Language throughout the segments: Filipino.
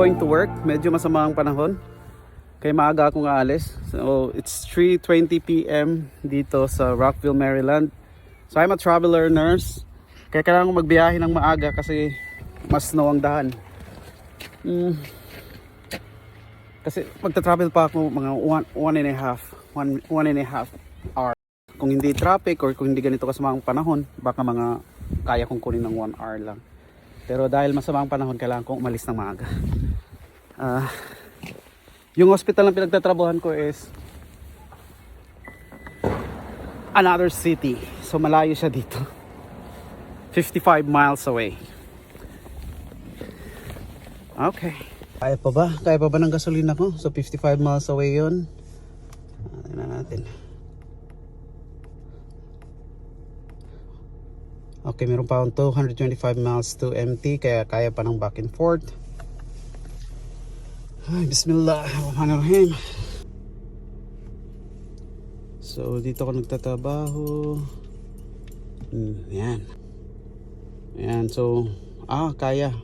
going to work. Medyo masama ang panahon. Kaya maaga akong aalis. So, it's 3.20 p.m. dito sa Rockville, Maryland. So, I'm a traveler nurse. Kaya kailangan ko magbiyahe ng maaga kasi mas snow ang daan. Mm. Kasi magta-travel pa ako mga one, one and a half, one, one and a half hour. Kung hindi traffic or kung hindi ganito kasamang panahon, baka mga kaya kong kunin ng one hour lang. Pero dahil masamang panahon, kailangan kong umalis ng maaga. Ah, yung hospital na pinagtatrabuhan ko is another city. So malayo siya dito. 55 miles away. Okay. Kaya pa ba? Kaya pa ba ng gasolina ko? So 55 miles away yun. Ah, Tingnan natin. Okay, meron pa akong 225 miles to empty kaya kaya pa ng back and forth. Ay, bismillahirrahmanirrahim. So, dito ako nagtatrabaho. Hmm, yan. Yan, so, ah, kaya.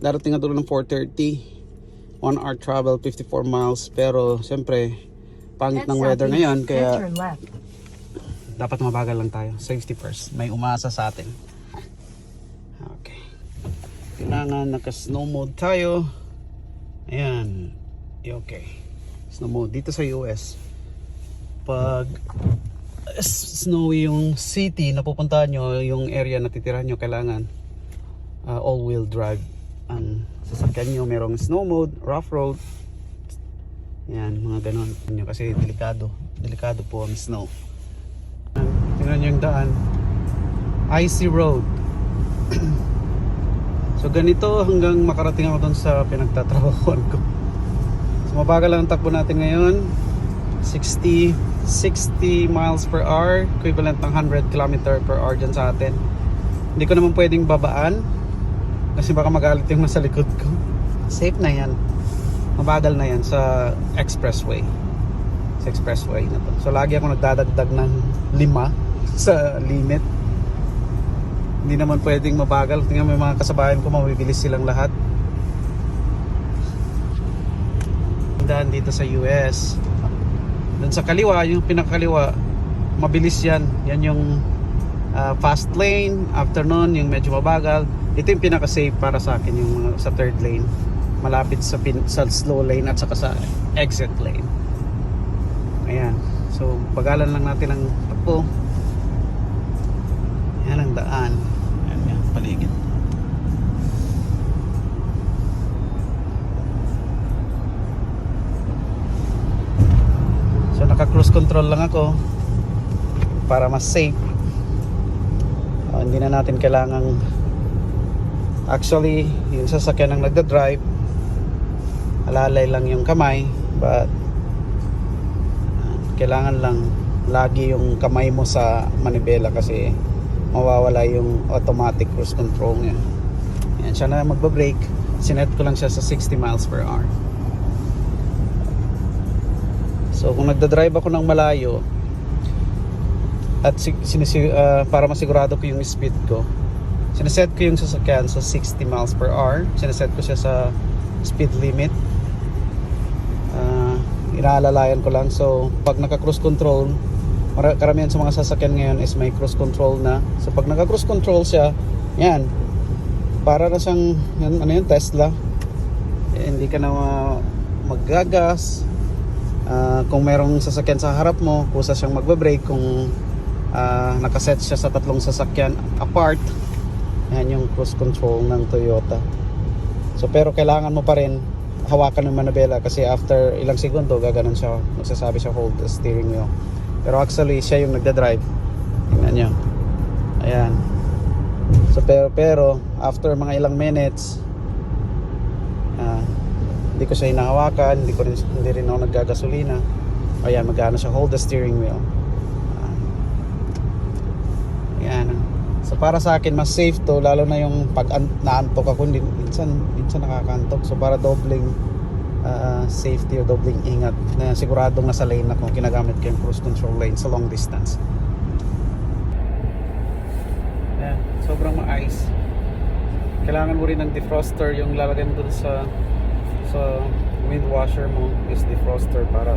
Darating nga dulo ng 4.30. 1 hour travel, 54 miles. Pero, siyempre, pangit ng weather ngayon. Kaya, dapat mabagal lang tayo. Safety first. May umasa sa atin. Okay. Kailangan naka-snow mode tayo. Ayan. Okay. Snow mode. Dito sa US, pag snowy yung city na pupuntahan nyo, yung area na titirahan nyo, kailangan uh, all-wheel drive ang sasakyan nyo. Merong snow mode, rough road. Yan, mga ganon. Kasi delikado. Delikado po ang snow. Tingnan nyo yung daan. Icy road. so ganito hanggang makarating ako doon sa pinagtatrabahuan ko. So mabagal lang ang takbo natin ngayon. 60 60 miles per hour, equivalent ng 100 km per hour dyan sa atin. Hindi ko naman pwedeng babaan kasi baka magalit yung nasa likod ko. Safe na yan. Mabagal na yan sa expressway sa expressway na to. So lagi ako nagdadagdag ng lima sa limit. Hindi naman pwedeng mabagal. Tingnan yung mga kasabayan ko, mabibilis silang lahat. Daan dito sa US. Doon sa kaliwa, yung pinakaliwa, mabilis yan. Yan yung ah, fast lane. After nun, yung medyo mabagal. Ito yung pinaka-safe para sa akin, yung mga- sa third lane. Malapit sa, pin, sa slow lane at saka sa exit lane. Ayan. So, bagalan lang natin ang takbo. Ayan ang daan. Paligid. So, naka-cruise control lang ako para mas safe. Ah, hindi na natin kailangang actually, yung sasakyan ang nagda-drive alalay lang yung kamay but kailangan lang lagi yung kamay mo sa manibela kasi mawawala yung automatic cruise control niya. Yan siya na magbabrake. Sinet ko lang siya sa 60 miles per hour. So kung nagdadrive ako ng malayo at si- sinisi, ah, para masigurado ko yung speed ko sineset ko yung sasakyan sa 60 miles per hour. Sineset ko siya sa speed limit. Uh, inaalalayan ko lang. So pag naka cruise control karamihan sa mga sasakyan ngayon is may cruise control na. So pag naka cruise control siya yan. Para na siyang yan, ano yun Tesla. Eh, hindi ka na ma- maggagas. Ah, kung merong sasakyan sa harap mo kusa siyang magbabrake kung ah, nakaset siya sa tatlong sasakyan apart yan yung cruise control ng Toyota. So pero kailangan mo pa rin hawakan ng manabela kasi after ilang segundo gaganon siya. Magsasabi siya hold the steering wheel pero actually siya yung nagda-drive. Tingnan nyo. Ayan. So pero pero after mga ilang minutes ah, hindi ko siya hinahawakan hindi ko rin hindi rin ako naggagasolina ayan magano siya? Hold the steering wheel. Ah. ayan. So para sa akin mas safe to lalo na yung pag an- naantok ako. Minsan minsan nakakantok. So para dobling ah, safety o dobling ingat na siguradong nasa lane ako ginagamit ko yung cruise control lane sa long distance Ayan, sobrang ma-ice kailangan mo rin ng defroster yung lalagyan dun sa sa wind washer mo is defroster para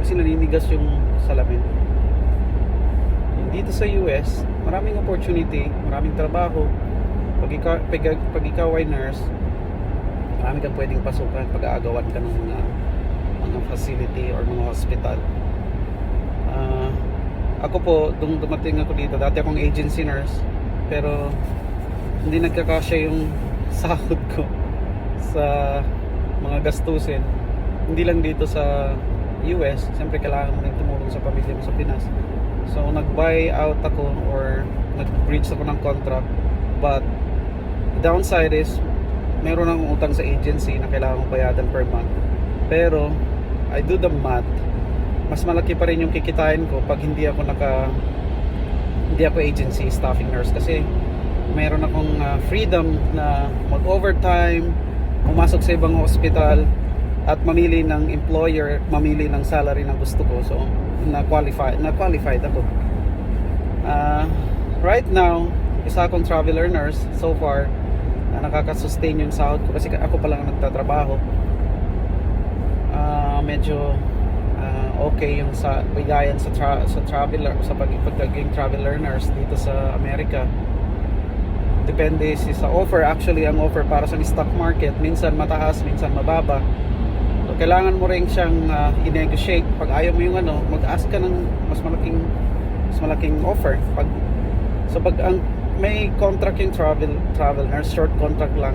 kasi naninigas yung salamin. Dito sa US, maraming opportunity, maraming trabaho. Pag ikaw, pag, pag ikaw ay nurse, marami kang pwedeng pasukan pag-aagawan ka ng mga, mga facility or mga hospital. Ah, ako po, dung dumating ako dito, dati akong agency nurse, pero hindi nagkakasya yung sahod ko sa mga gastusin. Hindi lang dito sa US, siyempre kailangan mo rin tumulong sa pamilya mo sa Pinas. So nag-buy out ako or nag-breach ako ng contract. But the downside is meron akong utang sa agency na kailangan kong bayadan per month. Pero I do the math. Mas malaki pa rin yung kikitain ko pag hindi ako naka hindi ako agency staffing nurse kasi mayroon akong ah, freedom na mag-overtime, pumasok sa ibang hospital at mamili ng employer, mamili ng salary na gusto ko. So, na-qualify, na-qualified ako. Ah, right now, isa akong traveler nurse so far na nakaka-sustain yung sahod ko. Kasi ako pa lang ang nagtatrabaho. Ah, medyo ah, okay yung sa bigayan sa tra- sa traveler sa pag pagiging traveler nurse dito sa Amerika. Depende si sa offer. Actually ang offer para sa stock market minsan mataas minsan mababa. So kailangan mo rin siyang ah, i-negotiate. Pag ayaw mo yung ano mag-ask ka ng mas malaking mas malaking offer. Pag so pag ang may contract yung travel travel nurse short contract lang.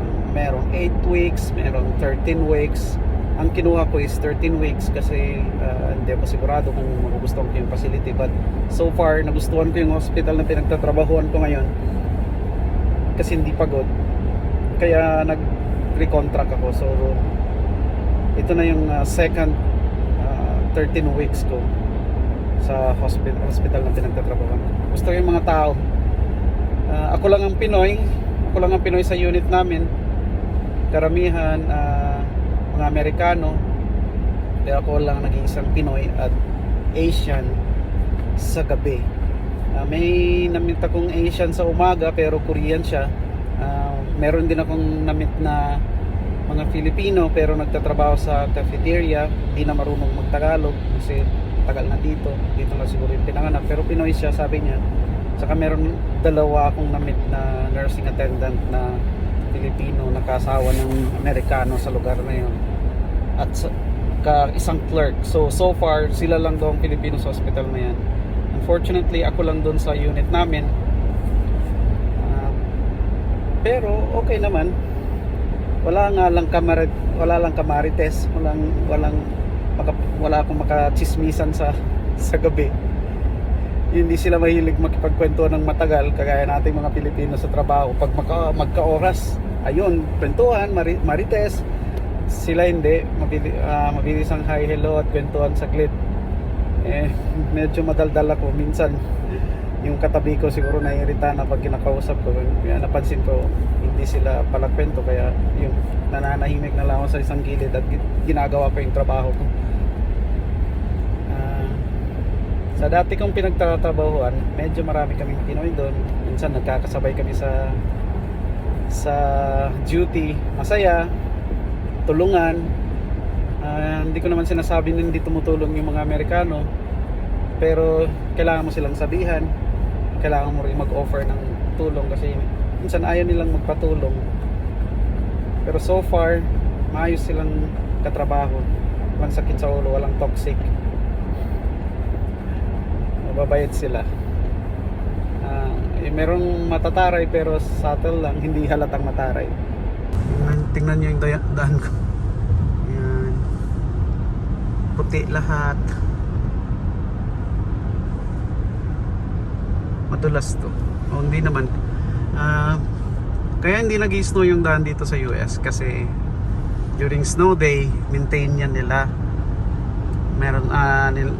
Um, merong 8 weeks merong 13 weeks. Ang kinuha ko is 13 weeks kasi ah, hindi ako sigurado kung magugustuhan ko yung facility. But so far nagustuhan ko yung hospital na pinagtatrabahuan ko ngayon kasi hindi pagod. Kaya nag recontract ako. So ito na yung ah, second ah, 13 weeks ko sa hospital hospital na pinagtatrabahuan gusto ko yung mga tao Ah, ako lang ang Pinoy ako lang ang Pinoy sa unit namin karamihan ah, mga Amerikano pero ako lang naging isang Pinoy at Asian sa gabi Ah, may namit akong Asian sa umaga pero Korean siya. Ah, meron din akong namit na mga Filipino pero nagtatrabaho sa cafeteria, hindi na marunong magtagalog kasi tagal na dito. Dito na siguro yung pinanganak pero Pinoy siya sabi niya. Saka meron dalawa akong namit na nursing attendant na Filipino nakasawa ng Amerikano sa lugar na yun. At ka isang clerk. So so far sila lang daw ang Pilipino sa hospital na yan. Unfortunately, ako lang doon sa unit namin. Ah, pero okay naman. Wala nga lang kamar wala lang kamarites, walang walang wala akong makachismisan sa sa gabi. Hindi sila mahilig makipagkwentuhan ng matagal kagaya nating mga Pilipino sa trabaho. Pag magka, magka-oras, ayun, kwentuhan, mari, marites. Sila hindi, mabili, ah, mabilis ang hi, hello at kwentuhan saglit. Eh medyo madaldal ako. Minsan yung katabi ko siguro naiirita na pag kinakausap ko. Kaya napansin ko hindi sila pala kwento. Kaya yung nananahimik na lang ako sa isang gilid at gi- ginagawa ko yung trabaho ko Ah, sa dati kong pinagtatrabahuan medyo marami kaming Pinoy doon. Minsan nagkakasabay kami sa sa duty. Masaya tulungan. Ah, hindi ko naman sinasabi na hindi tumutulong yung mga Amerikano. Pero kailangan mo silang sabihan. Kailangan mo rin mag-offer ng tulong kasi minsan ayaw nilang magpatulong. Pero so far maayos silang katrabaho. Walang sakit sa ulo, walang toxic mababayad sila. Ah, eh, merong matataray pero subtle lang hindi halatang mataray. Tingnan, tingnan nyo yung daya- daan ko. Yan puti lahat. Madulas to. O hindi naman. Ah, kaya hindi nag snow yung daan dito sa US kasi during snow day maintain yan nila. Meron ah, nil,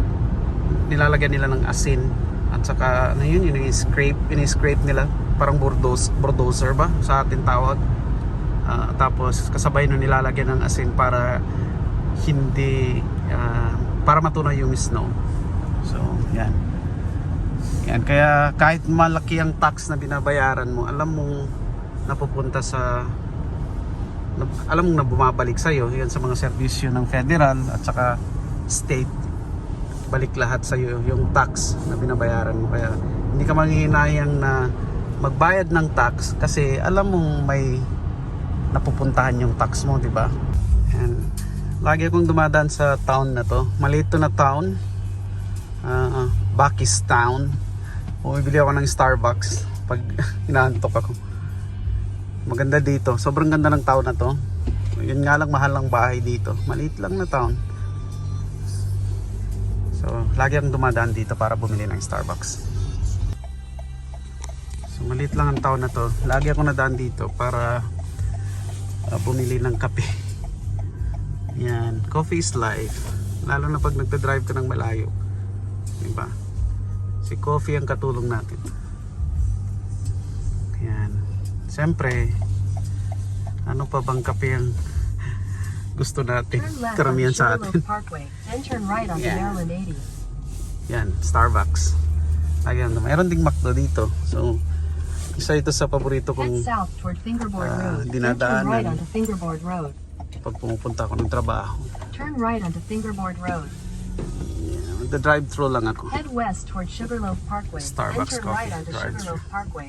nilalagyan nila ng asin. At saka ano yun yung scrape ini-scrape nila. Parang bulldoze, bulldozer ba sa atin tawag? Ah, tapos kasabay nun nilalagyan ng asin para hindi ah, para matunay yung snow. So yan. Yan kaya kahit malaki ang tax na binabayaran mo alam mong napupunta sa alam mong na bumabalik sa iyo yan sa mga serbisyo ng federal at saka state balik lahat sa iyo yung tax na binabayaran mo kaya hindi ka manghihinayang na magbayad ng tax kasi alam mong may napupuntahan yung tax mo, di ba? And lagi akong dumadaan sa town na to. Maliit to na town. Uh, Bakis Town. Bumibili ako ng Starbucks pag inaantok ako. Maganda dito. Sobrang ganda ng town na to. Yun nga lang mahal ng bahay dito. Maliit lang na town. So, lagi akong dumadaan dito para bumili ng Starbucks. So, maliit lang ang town na to. Lagi ako nadaan dito para uh, bumili ng kape. Yan, coffee is life. Lalo na pag nagda-drive ka ng malayo. Diba? Si coffee ang katulong natin. Yan. Siyempre, ano pa bang kape ang gusto natin? Karamihan sa atin. Yeah. Maryland 80. Yan, Starbucks. Ano, mayroon ding McDo dito. So, isa ito sa paborito kong turn dinadaanan. pag pumupunta ako ng trabaho. Turn right onto Fingerboard Road. Yeah, the drive-thru lang ako. Head west toward Sugarloaf Parkway, Starbucks then turn right coffee, onto. Sugarloaf Parkway.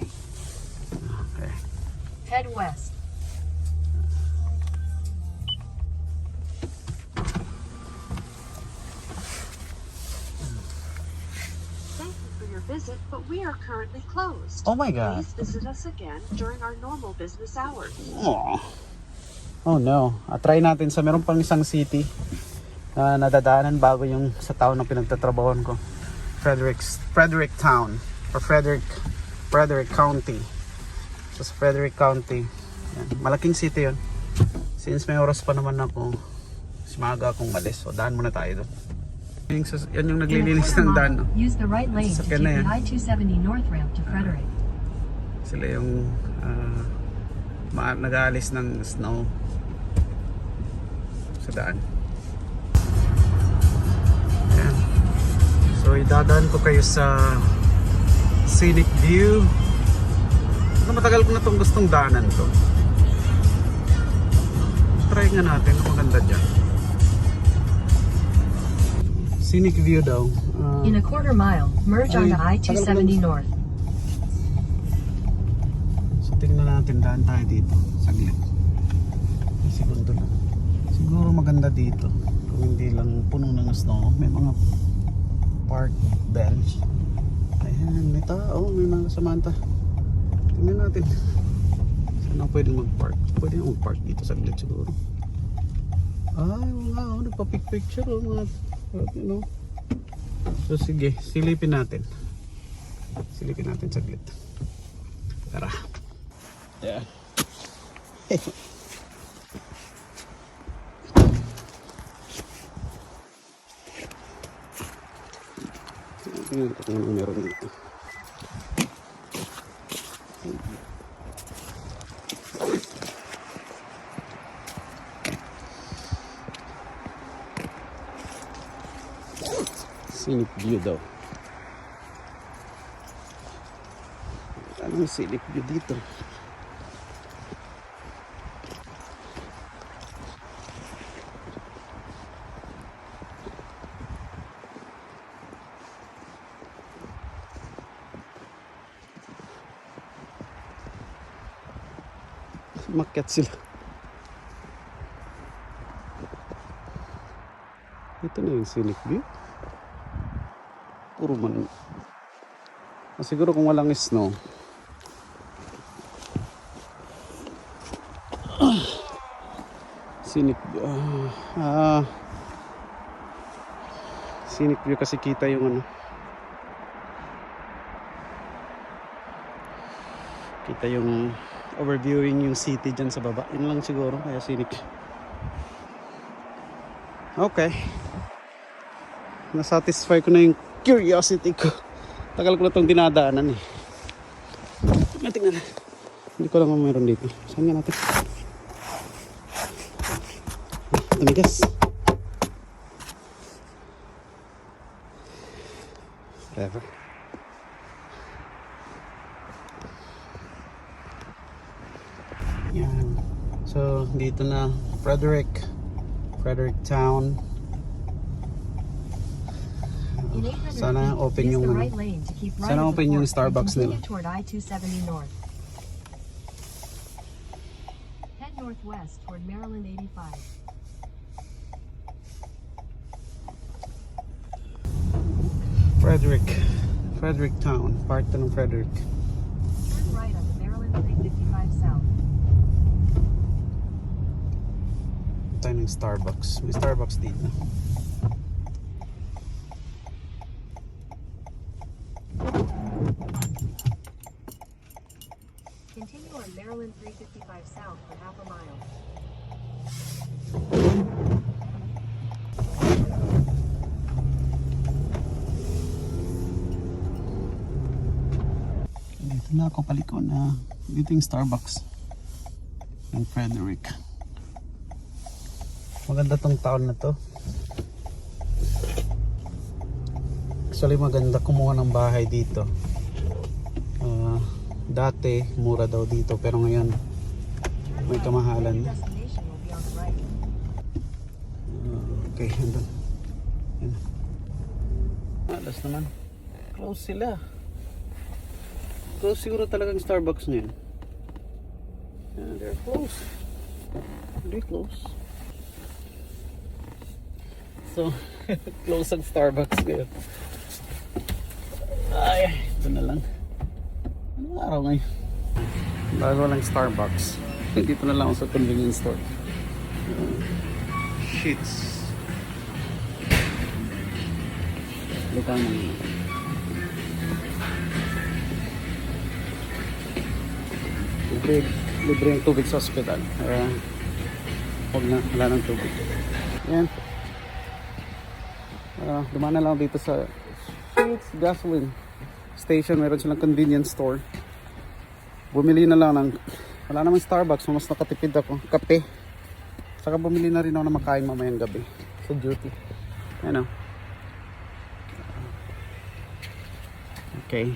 Okay. Head west. Visit, but we are currently closed. Oh my God. Please visit us again during our normal business hours. Oh. Oh no. Ah, try natin sa meron pang isang city na nadadaanan bago yung sa town na pinagtatrabahoan ko. Frederick Frederick Town or Frederick Frederick County. So, sa Frederick County. Yan. Malaking city yun. Since may oras pa naman ako, mas maaga akong malis. So, daan muna tayo doon. Yung, yan yung naglilinis ng daan. No? use the right lane to take the yan. I-270 north ramp to Frederick. Sila yung ma- nag-aalis ng snow sa daan. Ayan. So idadaan ko kayo sa scenic view. Ano matagal ko na itong gustong daanan to. Try nga natin kung maganda dyan. Scenic view daw. Ah, In a quarter mile, merge onto I-270 north. So tingnan natin daan tayo dito. Saglit. Segundo lang. Siguro maganda dito. Kung hindi lang puno ng snow. May mga park bench. Ayan, may tao. May mga Samantha. Tingnan natin. Saan ako pwede mag-park? Pwede na mag-park dito saglit siguro. Ay, nga. Oh, nagpa-pic-picture. Oh, mga, know. So sige, silipin natin. Silipin natin saglit. Tara. Yeah. Tingnan ko kung ano meron dito. Scenic view daw. Anong scenic view dito? Makyat sila. Ito na yung scenic view. Puro man. Ah, siguro kung walang snow. Scenic. Ah, ah. Scenic view kasi kita yung ano. Kita yung overviewing yung city dyan sa baba. Yun lang siguro, kaya scenic. Okay. Nasatisfy ko na yung curiosity ko. Tagal ko na itong dinadaanan eh. Tingnan, tingnan. Hindi ko lang kung meron dito. Saan nga natin? Amigas. Whatever. Yan. So, dito na Frederick. Frederick Town. In 800 Sana open yung ano. right lane to keep right Sana open yung Starbucks nila. toward I-270 North. Head northwest toward Maryland 85. Frederick. Frederick Town. Part ng Frederick. Turn right on the Maryland 355 South. Tayo ng Starbucks. May Starbucks dito. Na ako paliko na. Dito Starbucks. Ng Frederick. Maganda tong taon na to. Actually maganda kumuha ng bahay dito. Ah, dati mura daw dito pero ngayon May kamahalan. Ah, okay, andun. Yan. Alas naman. Close sila. Close siguro talagang Starbucks ngayon. Yeah, they're close. They're close. So, close ang Starbucks ngayon. Ay, ito na lang. Anong araw ngayon? Dahil walang Starbucks. Dito na lang ako sa convenience store. Sheets. Lutang mo. Libre, libre yung tubig sa ospital. Kaya, huwag na, wala ng tubig. Yan. Uh, dumaan lang dito sa Sheets Gasoline Station. Meron silang convenience store. Bumili na lang ng, wala namang Starbucks, mas nakatipid ako. Kape. Saka bumili na rin ako na makain mamayang gabi. Sa duty. Ano? Okay.